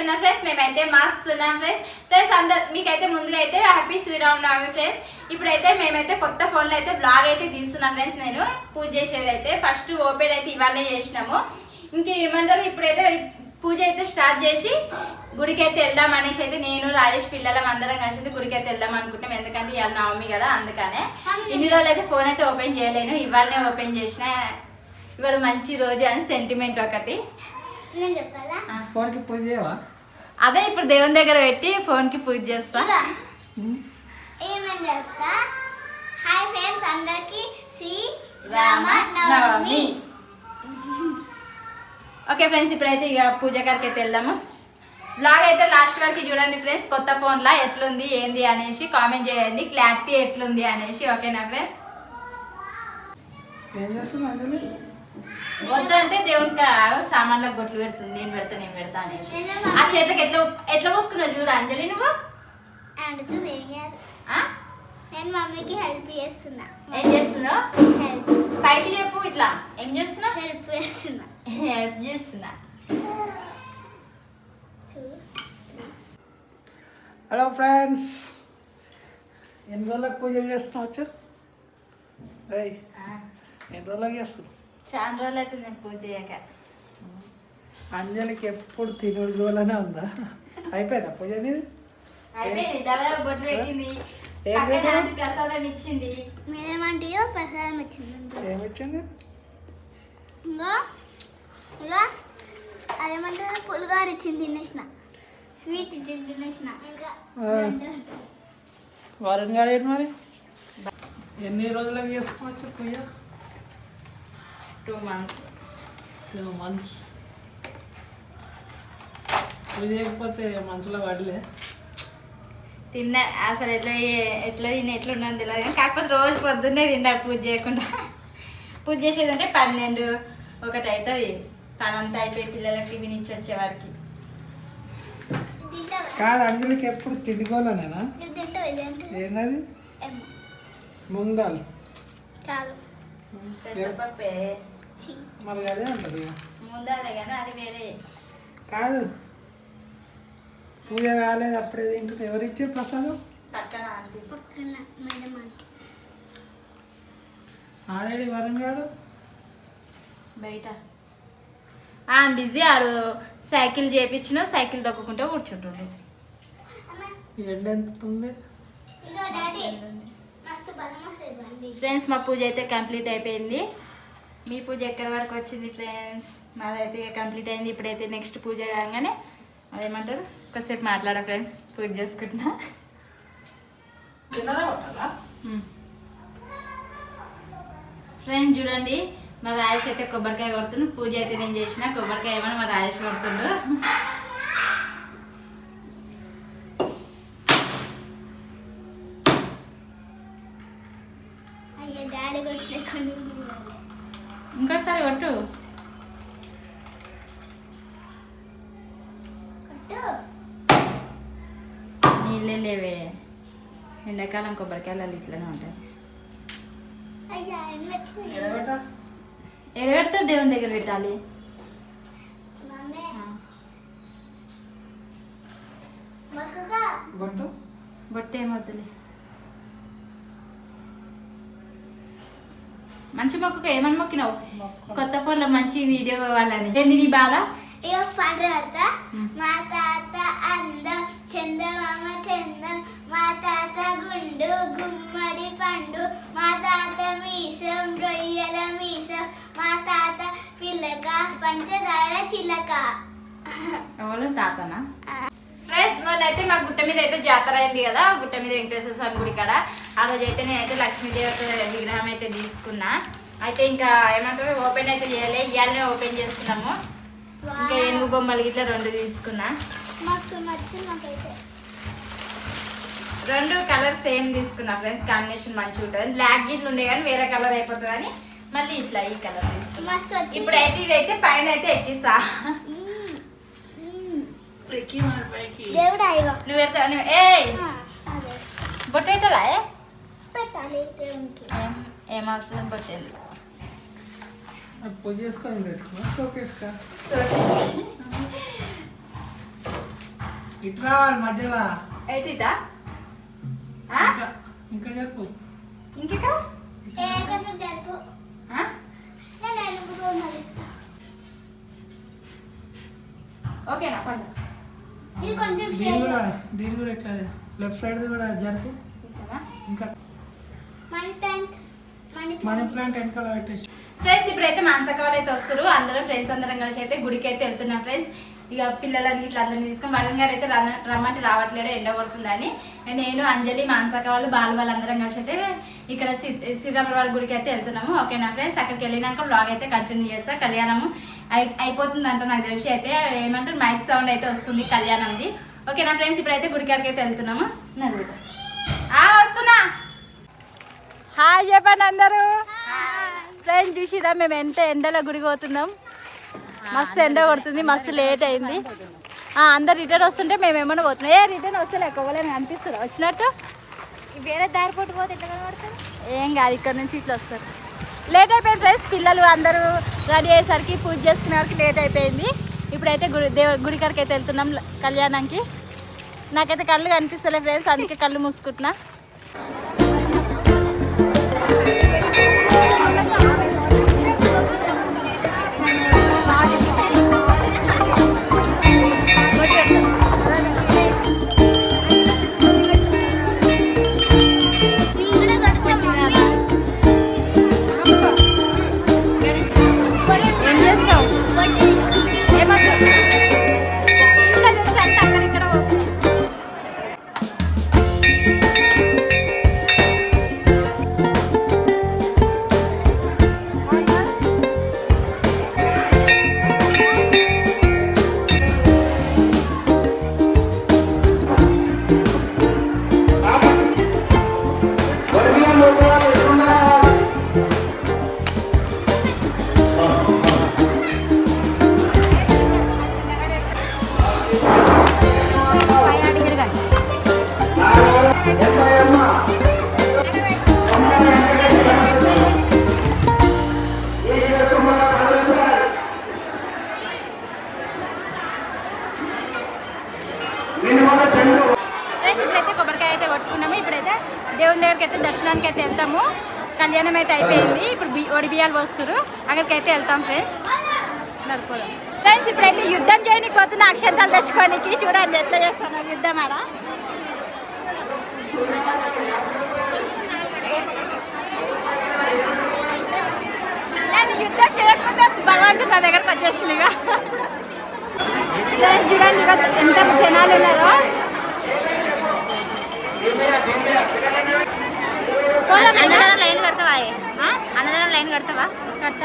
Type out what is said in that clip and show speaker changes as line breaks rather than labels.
ఎట్లున్నారు ఫ్రెండ్స్ మేమైతే మస్తు ఉన్నాం ఫ్రెండ్స్ ఫ్రెండ్స్ అందరు మీకైతే ముందుగా అయితే హ్యాపీ శ్రీరామనవమి ఫ్రెండ్స్ ఇప్పుడైతే మేమైతే కొత్త ఫోన్లో అయితే బ్లాగ్ అయితే తీస్తున్నాం ఫ్రెండ్స్ నేను పూజ చేసేది అయితే ఫస్ట్ ఓపెన్ అయితే ఇవాళ చేసినాము. ఇంక ఏమంటారు? ఇప్పుడైతే పూజ అయితే స్టార్ట్ చేసి గుడికి అయితే వెళ్దాం అనేసి అయితే నేను రాజేష్ పిల్లలం అందరం కలిసి అయితే గుడికి అయితే వెళ్దాం అనుకుంటాం ఎందుకంటే ఇవాళ నవమి కదా అందుకనే ఇన్ని రోజులు అయితే ఫోన్ అయితే ఓపెన్ చేయలేను. ఇవాళనే ఓపెన్ చేసిన. ఇవాళ మంచి రోజు అని సెంటిమెంట్ ఒకటి.
నేను చెప్పాలా?
ఫోన్కి పూజ చేయవా?
అదే ఇప్పుడు దేవుని దగ్గర పెట్టి ఫోన్కి పూజ చేస్తా.
హాయ్ ఫ్రెండ్స్ అందరికి శ్రీ
రామ నవమి ఓకే ఫ్రెండ్స్ ఇప్పుడైతే ఇక పూజ గారికి అయితే వెళ్దాము. బ్లాగ్ అయితే లాస్ట్ వరకు చూడండి ఫ్రెండ్స్ కొత్త ఫోన్లో ఎట్లుంది ఏంది అనేసి కామెంట్ చేయండి. క్లారిటీ ఎట్లుంది అనేసి ఓకేనా ఫ్రెండ్స్?
ఏం
వద్దంటే దేవునికి సామాన్లకు బొట్లు పెడుతుంది నేను పెడతా నేను పెడతా అనేసి. ఆ చేతులకు ఎట్లా ఎట్లా పోసుకున్నావు చూడు అంజలి నువ్వు?
నేను మమ్మీకి హెల్ప్ చేస్తున్నా.
ఏం చేస్తున్నావు?
హెల్ప్
పైకి చెప్పు ఇట్లా. ఏం చేస్తున్నావు?
హెల్ప్ చేస్తున్నా.
హెల్ప్ చేస్తున్నా.
హలో ఫ్రెండ్స్ ఎన్ని రోజులకు పూజ చేస్తున్నావు వచ్చు ఎన్ని రోజులకు చేస్తున్నావు?
చాలా రోజులు అయితే నేను పూజ చేయక.
అంజలికి ఎప్పుడు తినుడు గోలనే ఉందా? అయిపోయిందా పూజ అనేది?
అయిపోయింది. దాదాపు బొట్లు పెట్టింది. ప్రసాదం ఇచ్చింది.
మీరేమంటాయో ప్రసాదం
ఇచ్చింది.
ఇంకో ఇక అదేమంటారు? పులిగారు ఇచ్చింది తినేసిన. స్వీట్ ఇచ్చింది తినేసిన. ఇంకా
ఆ. వారం గారు మరి? ఎన్ని రోజులకు చేసుకోవచ్చు పూజ?
Two months.
Two months. పూజ చేయకపోతే మనసులో పడలే.
తిన్న అసలు ఎట్లా ఎట్లా తిని ఎట్లా ఉన్నది తెలియదు కానీ కాకపోతే రోజు పొద్దున్నే తిన్నా పూజ చేయకుండా. పూజ చేసేది అంటే పన్నెండు ఒకటి అవుతుంది పని అంతా అయిపోయి పిల్లలకి టిఫిన్ ఇచ్చి వచ్చే వారికి.
తింటావా
కాదు అంజలికి ఎప్పుడు
ఇదేంటి
ఏంటది ముందాలు.
కాదు.
పెసరపప్పే.
మరి అదే
కానీ వేరే.
కాదు. పూజ కాలేదు అప్పుడే తింటుంది ఎవరు ఇచ్చారు ప్రసాదం?
పక్కన ఆంటీ.
పక్కన మేడం ఆంటీ.
ఆల్రెడీ వరుణ్ గారు
బయట. ఆ బిజీ ఆడు. సైకిల్ చేపించిన సైకిల్ తొక్కుకుంటే కూర్చుంటుండు. ఫ్రెండ్స్ మా పూజ అయితే కంప్లీట్ అయిపోయింది. మీ పూజ ఎక్కడి వరకు వచ్చింది ఫ్రెండ్స్ మాదైతే కంప్లీట్ అయింది. ఇప్పుడైతే నెక్స్ట్ పూజ కాగానే అదేమంటారు? కొద్దిసేపు మాట్లాడా ఫ్రెండ్స్ పూజ చేసుకుంటున్నా ఫ్రెండ్స్ చూడండి మా రాజేష్ అయితే కొబ్బరికాయ కొడుతుంది. పూజ అయితే నేను చేసిన కొబ్బరికాయ ఏమని మా రాజేష్ కొడుతుండ్రు
అయ్యో డాడీ కొట్టే కొన్ని
ఇంకోసారి కొట్టు.
కొట్టు.
నీళ్ళే లేవే. ఎండాకాలం కొబ్బరికాయలు ఇట్లనే ఉంటాయి.
అయ్యా ఎన్ని వచ్చినాయి
ఎడబెట్ట
ఎడబెడితే దేవుని దగ్గర పెట్టాలి
బొట్టు?
బొట్టు ఏమవుతుంది మంచి మొక్కకు ఏమని మొక్కినావు? కొత్త ఫోన్లో మంచి వీడియో వాళ్ళని. ఏంది నీ బాధ?
ఇక పాడతా మా తాత అందం చందమామ చందం మా తాత గుండు గుమ్మడి పండు మా తాత మీసం రొయ్యల మీసం మా తాత పిల్లక పంచదార చిలక.
ఎవరు తాతనా? మొన్న అయితే మా గుట్ట మీద అయితే జాతర అయింది కదా గుట్ట మీద వెంకటేశ్వర స్వామి గుడి కాడ. ఆ రోజు అయితే నేనైతే లక్ష్మీదేవత విగ్రహం అయితే తీసుకున్నా. అయితే ఇంకా ఏమంటారు ఓపెన్ అయితే చేయలే ఇవాళనే ఓపెన్ చేస్తున్నాము. ఇంకా ఏనుగు బొమ్మలు ఇట్లా రెండు తీసుకున్నా. రెండు కలర్ సేమ్ తీసుకున్నా ఫ్రెండ్స్ కాంబినేషన్ మంచిగా ఉంటుంది. బ్లాక్ గిట్లు ఉండే కానీ వేరే కలర్ అయిపోతుంది అని మళ్ళీ ఇట్లా ఈ కలర్ తీసుకున్నా. ఇప్పుడు అయితే ఇవైతే పైన అయితే ఎక్కిస్తా
మ్మ్. మ్మ్.
పైకి మరి పైకి
దేవుడా ఇగో.
నువ్వు ఎత్తా నువ్వు ఏ. బొట్టు పెట్టాలా ఏ?
పెట్టాలి దేవునికి.
ఏం ఏం అవసరం పట్టింది
పూజ చేసుకొని పెట్టుకున్నా షోకేస్కా ఇటు రావాలి మధ్యలో.
ఎయిటీటా
ఇంకా ఇంకా చెప్పు.
ఉన్నది
ఓకేనా పండు.
ఇది కొంచెం
దీని
స్ట్రైట్
కూడా దీని కూడా ఇట్లా లెఫ్ట్ సైడ్ కూడా జరుపు? ఇంకా
money plant money
money plant వెనకాల పెట్టేసి.
ఫ్రెండ్స్ ఇప్పుడైతే మానసక వాళ్ళు అయితే వస్తారు అందరం ఫ్రెండ్స్ అందరం కలిసి అయితే గుడికి అయితే వెళ్తున్నాం ఫ్రెండ్స్. ఇక పిల్లలని ఇట్లా అందరిని తీసుకొని వరుణ్ గారు అయితే రమ్మంటే రావట్లేడు ఎండ కొడుతుందని. నేను అంజలి మానసక వాళ్ళు బాల వాళ్ళందరం కలిసి అయితే ఇక్కడ శ్రీ- శ్రీరాముల వారి గుడికి అయితే వెళ్తున్నాము. ఓకేనా ఫ్రెండ్స్? అక్కడికి వెళ్ళినాక బ్లాగ్ అయితే కంటిన్యూ చేస్తా. కళ్యాణము అయి అయిపోతుందంట నాకు తెలిసి అయితే ఏమంటారు? మైక్ సౌండ్ అయితే వస్తుంది కళ్యాణంది. ఓకేనా ఫ్రెండ్స్? ఇప్పుడైతే గుడికాడికి అయితే వెళ్తున్నాము. నన్ను వస్తున్నా. హాయ్ చెప్పండి అందరూ. ఫ్రెండ్స్ చూసిరా మేము ఎంత ఎండలో గుడికి పోతున్నాం. మస్తు ఎండ కొడుతుంది మస్తు లేట్ అయింది. అందరు రిటర్న్ వస్తుంటే మేము ఏమన్నా పోతున్నాం. ఏ రిటర్న్ వస్తే లేకపోలేము అనిపిస్తుంది వచ్చినట్టు?
వేరే దారి పోటీ పోతే ఎట్లా కనబడుతుంది
ఏం కాదు ఇక్కడ నుంచి ఇట్లా వస్తారు. లేట్ అయిపోయింది ఫ్రెండ్స్ పిల్లలు అందరూ రెడీ అయ్యేసరికి పూజ చేసుకునే వరకు లేట్ అయిపోయింది. ఇప్పుడైతే గుడి దేవ గుడి కాడికి అయితే వెళ్తున్నాం కళ్యాణంకి నాకైతే కళ్ళు కనిపిస్తలే ఫ్రెండ్స్ అందుకే కళ్ళు మూసుకుంటున్నా. ఇప్పుడైతే కొబ్బరికాయ అయితే కొట్టుకున్నాము. ఇప్పుడైతే దేవుని దగ్గరికి అయితే దర్శనానికి అయితే వెళ్తాము. కళ్యాణం అయితే అయిపోయింది. ఇప్పుడు బి ఒడి బియ్యాలు వస్తారు అక్కడికి అయితే వెళ్తాం ఫ్రెండ్స్ నడుపుదాం. ఫ్రెండ్స్ ఇప్పుడైతే యుద్ధం చేయడానికి పోతున్న అక్షంతాలు తెచ్చుకోనికి చూడండి ఎట్లా చేస్తాను. యుద్ధం ఆడ. యుద్ధం చేయకపోతే భగవంతుడు నా దగ్గరకు వచ్చేసిందిగా ఫ్రెండ్స్ చూడండి ఎంత జనాలు ఉన్నారో.
అన్నదానం లైన్ కడతావా అన్నదానం లైన్ కడతావా?
కట్ట